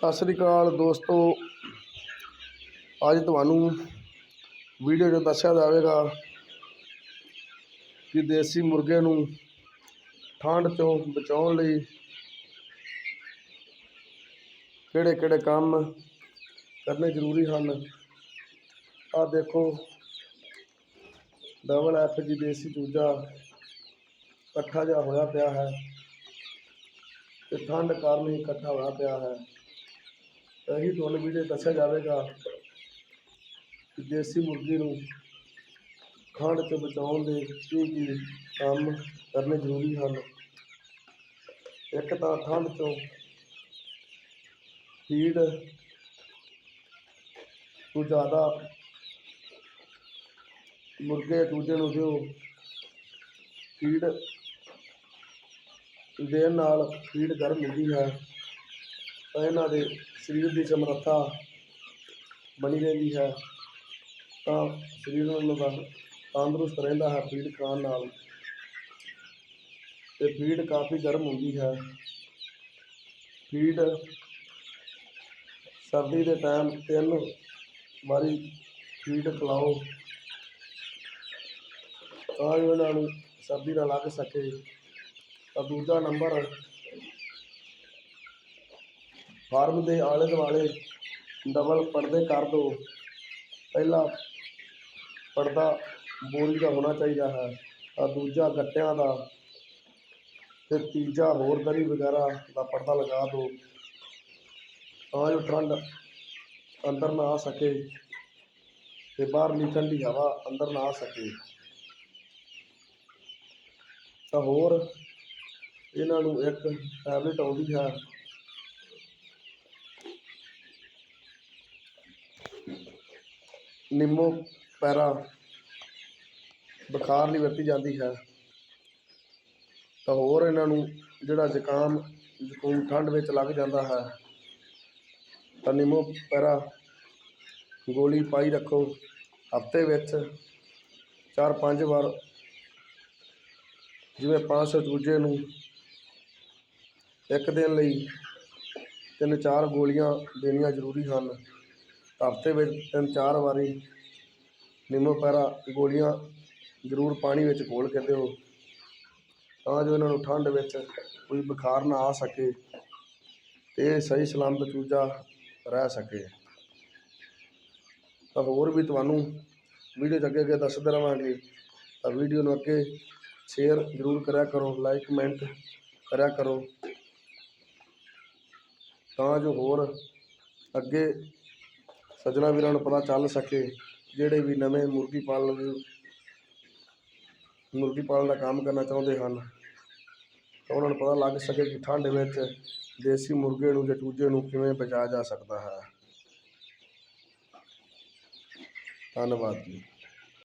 ਸਤਿ ਸ੍ਰੀ ਅਕਾਲ ਦੋਸਤੋ। ਅੱਜ ਤੁਹਾਨੂੰ ਵੀਡੀਓ 'ਚ ਦੱਸਿਆ ਜਾਵੇਗਾ ਕਿ ਦੇਸੀ ਮੁਰਗੇ ਨੂੰ ਠੰਡ ਤੋਂ ਬਚਾਉਣ ਲਈ ਕਿਹੜੇ ਕਿਹੜੇ ਕੰਮ ਕਰਨੇ ਜ਼ਰੂਰੀ ਹਨ। ਆ ਦੇਖੋ ਡਬਲ ਐਫ ਜੀ ਦੇਸੀ ਦੂਜਾ ਇਕੱਠਾ ਜਿਹਾ ਹੋਇਆ ਪਿਆ ਹੈ ਤੇ ਠੰਡ ਕਾਰਨ ਹੀ ਇਕੱਠਾ ਹੋਇਆ ਪਿਆ ਹੈ। ਇਹੀ ਤੁਹਾਨੂੰ ਵੀਡੀਓ ਦੱਸਿਆ ਜਾਵੇਗਾ ਕਿ ਦੇਸੀ ਮੁਰਗੀ ਨੂੰ ਖੰਡ ਤੋਂ ਬਚਾਉਣ ਦੇ ਕੀ ਕੀ ਕੰਮ ਕਰਨੇ ਜ਼ਰੂਰੀ ਹਨ। ਇੱਕ ਤਾਂ ਠੰਡ ਤੋਂ ਫੀਡ ਤੋਂ ਜ਼ਿਆਦਾ ਮੁਰਗੇ ਦੂਜੇ ਨੂੰ ਦਿਓ। ਫੀਡ ਦੇਣ ਨਾਲ ਫੀਡ ਗਰਮ ਹੁੰਦੀ ਹੈ। ਤਾਂ ਇਹਨਾਂ ਦੇ ਸਰੀਰ ਦੀ ਸਮਰੱਥਾ ਬਣੀ ਰਹਿੰਦੀ ਹੈ, ਤਾਂ ਸਰੀਰ ਉਹਨਾਂ ਦਾ ਤੰਦਰੁਸਤ ਰਹਿੰਦਾ ਹੈ ਫੀਡ ਖਾਣ ਨਾਲ। ਤੇ ਫੀਡ ਕਾਫੀ ਗਰਮ ਹੁੰਦੀ ਹੈ। ਫੀਡ ਸਰਦੀ ਦੇ ਟਾਈਮ ਤਿੰਨ ਵਾਰੀ ਫੀਡ ਖਿਲਾਓ, ਤਾਂ ਜੋ ਇਹਨਾਂ ਨੂੰ ਸਰਦੀ ਨਾ ਲੱਗ ਸਕੇ। ਤਾਂ ਦੂਜਾ ਨੰਬਰ ਫਾਰਮ ਦੇ ਆਲੇ ਦੁਆਲੇ ਡਬਲ ਪਰਦੇ ਕਰ ਦਿਓ ਪਹਿਲਾ ਪਰਦਾ ਬੋਰੀ ਦਾ ਹੋਣਾ ਚਾਹੀਦਾ ਹੈ, ਤਾਂ ਦੂਜਾ ਗੱਟਿਆਂ ਦਾ ਤੇ ਤੀਜਾ ਹੋਰ ਦਰੀ ਵਗੈਰਾ ਦਾ ਪਰਦਾ ਲਗਾ ਦਿਓ ਤਾਂ ਜੋ ਠੰਡ ਅੰਦਰ ਨਾ ਆ ਸਕੇ ਤੇ ਬਾਹਰਲੀ ਠੰਡੀ ਹਵਾ ਅੰਦਰ ਨਾ ਆ ਸਕੇ। ਤਾਂ ਹੋਰ ਇਹਨਾਂ ਨੂੰ ਇੱਕ ਟੈਬਲੇਟ ਆਉਂਦੀ ਹੈ ਨਿੰਮੋ ਪੈਰਾ ਬੁਖਾਰ ਲਈ ਵਰਤੀ ਜਾਂਦੀ ਹੈ। ਤਾਂ ਹੋਰ ਇਹਨਾਂ ਨੂੰ ਜਿਹੜਾ ਜ਼ੁਕਾਮ ਜ਼ੁਕਾਮ ਠੰਡ ਵਿੱਚ ਲੱਗ ਜਾਂਦਾ ਹੈ, ਤਾਂ ਨਿੰਮੋ ਪੈਰਾ ਗੋਲੀ ਪਾਈ ਰੱਖੋ। ਹਫ਼ਤੇ ਵਿੱਚ ਚਾਰ ਪੰਜ ਵਾਰ ਜਿਵੇਂ 500 ਚੂਜੇ ਨੂੰ ਇੱਕ ਦਿਨ ਲਈ ਤਿੰਨ ਚਾਰ ਗੋਲੀਆਂ ਦੇਣੀਆਂ ਜ਼ਰੂਰੀ ਹਨ। ਹਫ਼ਤੇ ਵਿੱਚ ਤਿੰਨ ਚਾਰ ਵਾਰੀ ਨਿੰਮੋ ਪੈਰਾ ਗੋਲੀਆਂ ਜ਼ਰੂਰ ਪਾਣੀ ਵਿੱਚ ਘੋਲ ਕੇ ਦਿਓ, ਤਾਂ ਜੋ ਇਹਨਾਂ ਨੂੰ ਠੰਡ ਵਿੱਚ ਕੋਈ ਬੁਖਾਰ ਨਾ ਆ ਸਕੇ ਤੇ ਸਹੀ ਸਲਾਮਤ ਚੂਜਾ ਰਹਿ ਸਕੇ। ਤਾਂ ਹੋਰ ਵੀ ਤੁਹਾਨੂੰ ਵੀਡੀਓ 'ਚ ਅੱਗੇ ਅੱਗੇ ਦੱਸਦੇ ਰਵਾਂਗੇ। ਤਾਂ ਵੀਡੀਓ ਨੂੰ ਅੱਗੇ ਸ਼ੇਅਰ ਜ਼ਰੂਰ ਕਰਿਆ ਕਰੋ, ਲਾਈਕ, ਕਮੈਂਟ ਕਰਿਆ ਕਰੋ, ਤਾਂ ਜੋ ਹੋਰ ਅੱਗੇ ਸੱਜਣਾ ਵੀਰਾਂ ਨੂੰ ਪਤਾ ਚੱਲ ਸਕੇ ਜਿਹੜੇ ਵੀ ਨਵੇਂ ਮੁਰਗੀ ਪਾਲਣ ਮੁਰਗੀ ਪਾਲਣ ਦਾ ਕੰਮ ਕਰਨਾ ਚਾਹੁੰਦੇ ਹਨ। ਤਾਂ ਉਹਨਾਂ ਨੂੰ ਪਤਾ ਲੱਗ ਸਕੇ ਕਿ ਠੰਡ ਵਿੱਚ ਦੇਸੀ ਮੁਰਗੇ ਨੂੰ ਜਾਂ ਚੂਜੇ ਨੂੰ ਕਿਵੇਂ ਬਚਾਇਆ ਜਾ ਸਕਦਾ ਹੈ। ਧੰਨਵਾਦ ਜੀ।